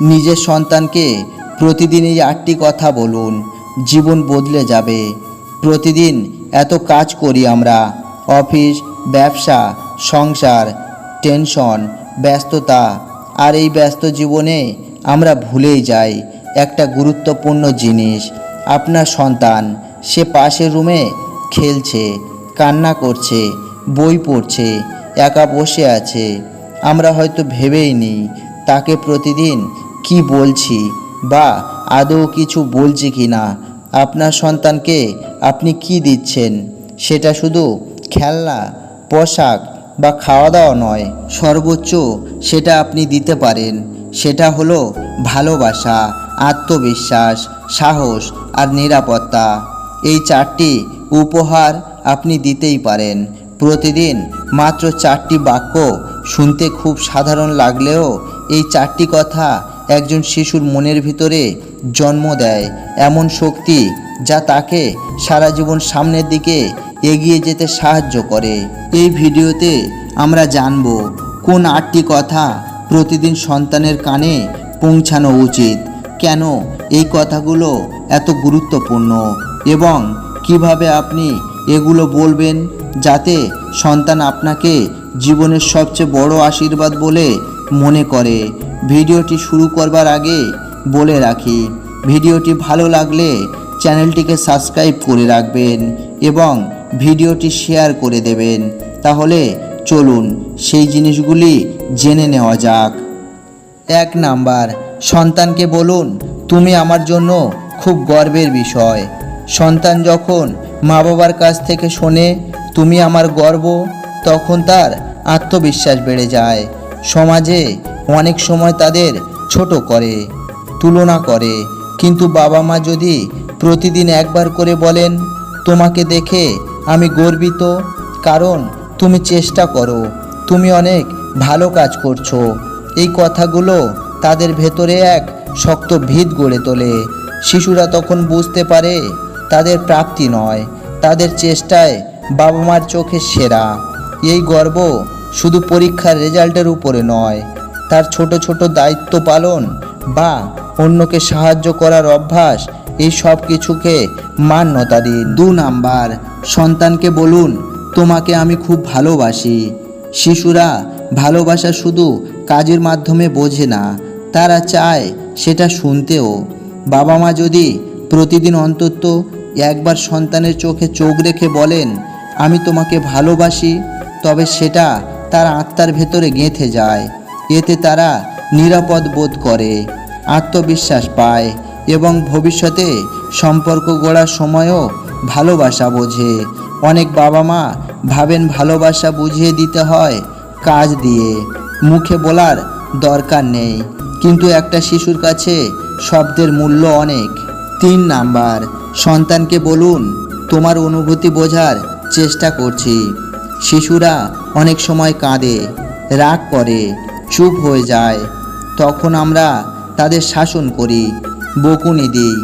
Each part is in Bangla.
নিজের সন্তানকে প্রতিদিন এই আটটি কথা বলুন, জীবন বদলে যাবে। প্রতিদিন এত কাজ করি আমরা, অফিস, ব্যবসা, সংসার, টেনশন, ব্যস্ততা, আর এই ব্যস্ত জীবনে আমরা ভুলেই যাই। একটা গুরুত্বপূর্ণ জিনিস, আপনার সন্তান, সে পাশের রুমে খেলছে, কান্না করছে, বই পড়ছে, একা বসে আছে, আমরা হয়তো ভেবেই নিই তাকে প্রতিদিন কি বলছি? বা আদৌ কিছু বলছি কি না? আপনার সন্তানকে আপনি কি দিচ্ছেন? সেটা শুধু খেলনা, পোশাক বা খাওয়া দাওয়া নয়, সর্বোচ্চ সেটা আপনি দিতে পারেন। সেটা হলো ভালোবাসা, আত্মবিশ্বাস, সাহস আর নিরাপত্তা। এই চারটি উপহার আপনি দিতেই পারেন। প্রতিদিন মাত্র চারটি বাক্য শুনতে খুব সাধারণ লাগলেও এই চারটি কথা একজন শিশুর মনের ভিতরে জন্ম দেয় এমন শক্তি যা তাকে সারা জীবন সামনের দিকে এগিয়ে যেতে সাহায্য করে। এই ভিডিওতে আমরা জানব কোন আটটি কথা প্রতিদিন সন্তানের কানে পৌঁছানো উচিত, কেন এই কথাগুলো এত গুরুত্বপূর্ণ এবং কীভাবে আপনি এগুলো বলবেন যাতে সন্তান আপনাকে জীবনের সবচেয়ে বড় আশীর্বাদ বলে মনে করে। ভিডিওটি শুরু করবার আগে বলে রাখি, ভিডিওটি ভালো লাগলে চ্যানেলটিকে সাবস্ক্রাইব করে রাখবেন এবং ভিডিওটি শেয়ার করে দেবেন। তাহলে চলুন সেই জিনিসগুলি জেনে নেওয়া যাক। এক নাম্বার, সন্তানকে বলুন, তুমি আমার জন্য খুব গর্বের বিষয়। সন্তান যখন মা বাবার কাছ থেকে শোনে, তুমি আমার গর্ব, তখন তার আত্মবিশ্বাস বেড়ে যায়। সমাজে অনেক সময় তাদের ছোট করে, তুলনা করে। কিন্তু বাবা মা যদি প্রতিদিন একবার করে বলেন, তোমাকে দেখে আমি গর্বিত, কারণ তুমি চেষ্টা করো, তুমি অনেক ভালো কাজ করছ। এই কথাগুলো তাদের ভেতরে এক শক্ত ভিত গড়ে তোলে। শিশুরা তখন বুঝতে পারে, তাদের প্রাপ্তি নয়, তাদের চেষ্টায় বাবা মার চোখে সেরা। এই গর্ব শুধু পরীক্ষার রেজাল্টের উপরে নয় তার ছোট ছোট দায়িত্ব পালন বা অন্যকে সাহায্য করার অভ্যাস, এই সব কিছুকে মান্যতা দিন। দু নাম্বার, সন্তানকে বলুন, তোমাকে আমি খুব ভালোবাসি। শিশুরা ভালোবাসা শুধু কাজের মাধ্যমে বোঝে না, তারা চায় সেটা শুনতেও। বাবা মা যদি প্রতিদিন অন্তত একবার সন্তানের চোখে চোখ রেখে বলেন, আমি তোমাকে ভালোবাসি, তবে সেটা তার আত্মার ভেতরে গেঁথে যায়। এতে তারা নিরাপদ বোধ করে, আত্মবিশ্বাস পায় এবং ভবিষ্যতে সম্পর্ক গড়ার সময়ও ভালোবাসা বোঝে। অনেক বাবা মা ভাবেন ভালোবাসা বুঝিয়ে দিতে হয় কাজ দিয়ে, মুখে বলার দরকার নেই। কিন্তু একটা শিশুর কাছে শব্দের মূল্য অনেক। তিন নাম্বার, সন্তানকে বলুন, তোমার অনুভূতি বোঝার চেষ্টা করছি। শিশুরা অনেক সময় কাঁদে, রাগ করে চুপ হয়ে যায়। তখন আমরা তাদের শাসন করি, বকুনি দিই।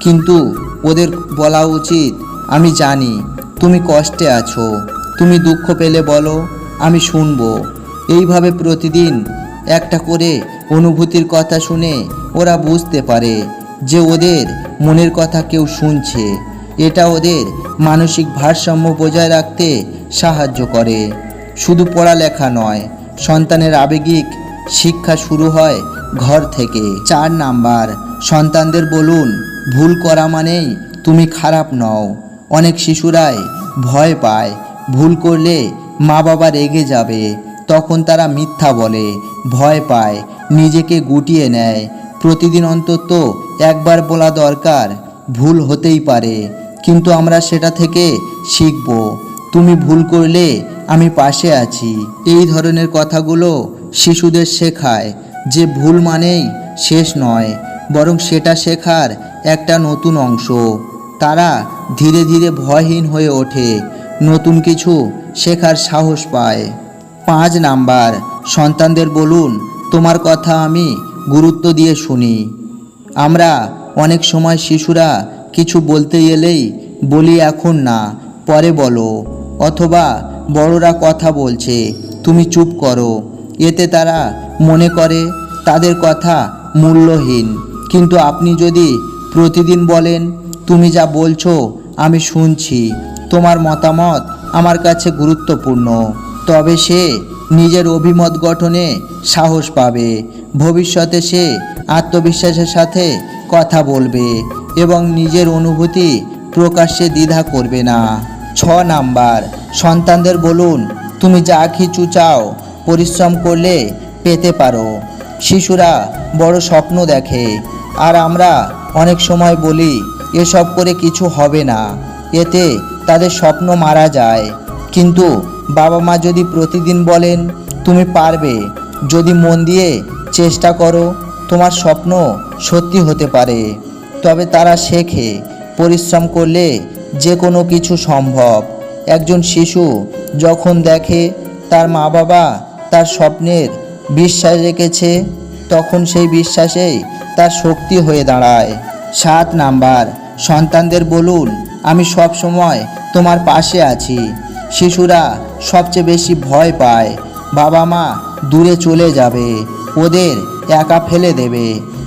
কিন্তু ওদের বলা উচিত, আমি জানি, তুমি কষ্টে আছো। তুমি দুঃখ পেলে বলো, আমি শুনব। এইভাবে প্রতিদিন একটা করে অনুভূতির কথা শুনে ওরা বুঝতে পারে যে ওদের মনের কথা কেউ শুনছে। এটা ওদের মানসিক ভারসাম্য বজায় রাখতে সাহায্য করে। শুধু পড়ালেখা নয় সন্তানের আবেগিক শিক্ষা শুরু হয় ঘর থেকে। চার নাম্বার, সন্তানদের বলুন, ভুল করা মানেই তুমি খারাপ নও। অনেক শিশুরাই ভয় পায়, ভুল করলে মা বাবা রেগে যাবে। তখন তারা মিথ্যা বলে, ভয় পায়, নিজেকে গুটিয়ে নেয়। প্রতিদিন অন্তত একবার বলা দরকার, ভুল হতেই পারে। কিন্তু আমরা সেটা থেকে শিখব। তুমি ভুল করলে আমি পাশে আছি। এই ধরনের কথাগুলো শিশুদের শেখায় যে ভুল মানেই শেষ নয়, বরং সেটা শেখার একটা নতুন অংশ। তারা ধীরে ধীরে ভয়হীন হয়ে ওঠে, নতুন কিছু শেখার সাহস পায়। পাঁচ নাম্বার, সন্তানদের বলুন, তোমার কথা আমি গুরুত্ব দিয়ে শুনি। আমরা অনেক সময় শিশুরা কিছু বলতে এলেই বলি এখন না, পরে বলো, অথবা বড়রা কথা বলছে, তুমি চুপ করো। এতে তারা মনে করে, তাদের কথা মূল্যহীন। কিন্তু আপনি যদি প্রতিদিন বলেন, তুমি যা বলছো, আমি শুনছি। তোমার মতামত আমার কাছে গুরুত্বপূর্ণ। তবে সে নিজের অভিমত গঠনে সাহস পাবে। ভবিষ্যতে সে আত্মবিশ্বাসের সাথে কথা বলবে এবং নিজের অনুভূতি প্রকাশ্যে দ্বিধা করবে না। ছ নাম্বার সন্তানদের বলুন, তুমি যা কিছু চাও, পরিশ্রম করলে পেতে পারো। শিশুরা বড় স্বপ্ন দেখে। আর আমরা অনেক সময় বলি, এসব করে কিছু হবে না। এতে তাদের স্বপ্ন মারা যায়। কিন্তু বাবা মা যদি প্রতিদিন বলেন, তুমি পারবে। যদি মন দিয়ে চেষ্টা করো, তোমার স্বপ্ন সত্যি হতে পারে। তবে তারা শেখে, পরিশ্রম করলে যে কোনো কিছু সম্ভব। একজন শিশু যখন দেখে তার মা বাবা তার স্বপ্নের বিশ্বাস রেখেছে, তখন সেই বিশ্বাসেই তার শক্তি হয়ে দাঁড়ায়। সাত নাম্বার, সন্তানদের বলুন, আমি সব সময় তোমার পাশে আছি। শিশুরা সবচেয়ে বেশি ভয় পায়। বাবা মা দূরে চলে যাবে, ওদের একা ফেলে দেবে।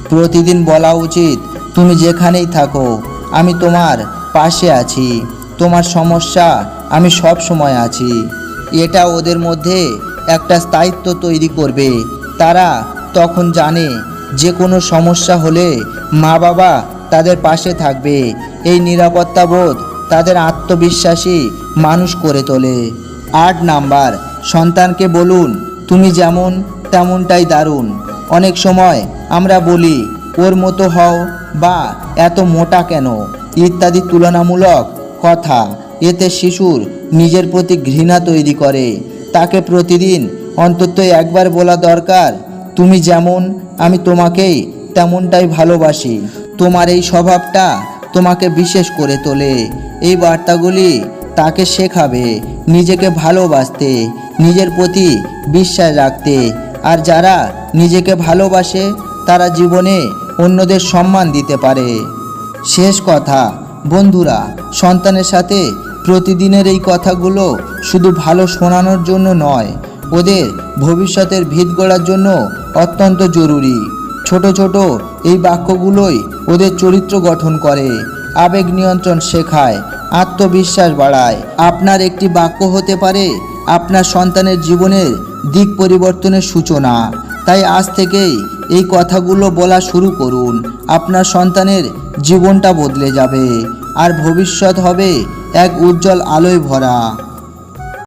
প্রতিদিন বলা উচিত, তুমি যেখানেই থাকো, আমি তোমার পাশে আছি। তোমার সমস্যা আমি সব সময় আছি। এটা ওদের মধ্যে একটা স্থায়িত্ব তৈরি করবে। তারা তখন জানে যে কোনো সমস্যা হলে মা বাবা তাদের পাশে থাকবে। এই নিরাপত্তা বোধ তাদের আত্মবিশ্বাসী মানুষ করে তোলে। আট নাম্বার, সন্তানকে বলুন, তুমি যেমন, তেমনটাই দারুণ। অনেক সময় আমরা বলি, ওর মতো হও বা এত মোটা কেন? ইত্যাদি তুলনামূলক কথা। এতে শিশুর নিজের প্রতি ঘৃণা তৈরি করে। তাকে প্রতিদিন অন্তত একবার বলা দরকার, তুমি যেমন, আমি তোমাকেই তেমনটাই ভালোবাসি। তোমার এই স্বভাবটা তোমাকে বিশেষ করে তোলে এই বার্তাগুলি তাকে শেখাবে নিজেকে ভালোবাসতে, নিজের প্রতি বিশ্বাস রাখতে। আর যারা নিজেকে ভালোবাসে, তারা জীবনে অন্যদের সম্মান দিতে পারে। শেষ কথা, বন্ধুরা, সন্তানের সাথে প্রতিদিনের এই কথাগুলো শুধু ভালো শোনানোর জন্য নয়, ওদের ভবিষ্যতের ভিত গড়ার জন্য অত্যন্ত জরুরি। ছোট ছোট এই বাক্যগুলোই ওদের চরিত্র গঠন করে, আবেগ নিয়ন্ত্রণ শেখায়, আত্মবিশ্বাস বাড়ায়। আপনার একটি বাক্য হতে পারে আপনার সন্তানের জীবনের দিক পরিবর্তনের সূচনা। তাই আজ থেকেই এই কথাগুলো বলা শুরু করুন। আপনার সন্তানের জীবনটা বদলে যাবে, আর ভবিষ্যৎ হবে এক উজ্জ্বল আলোয় ভরা।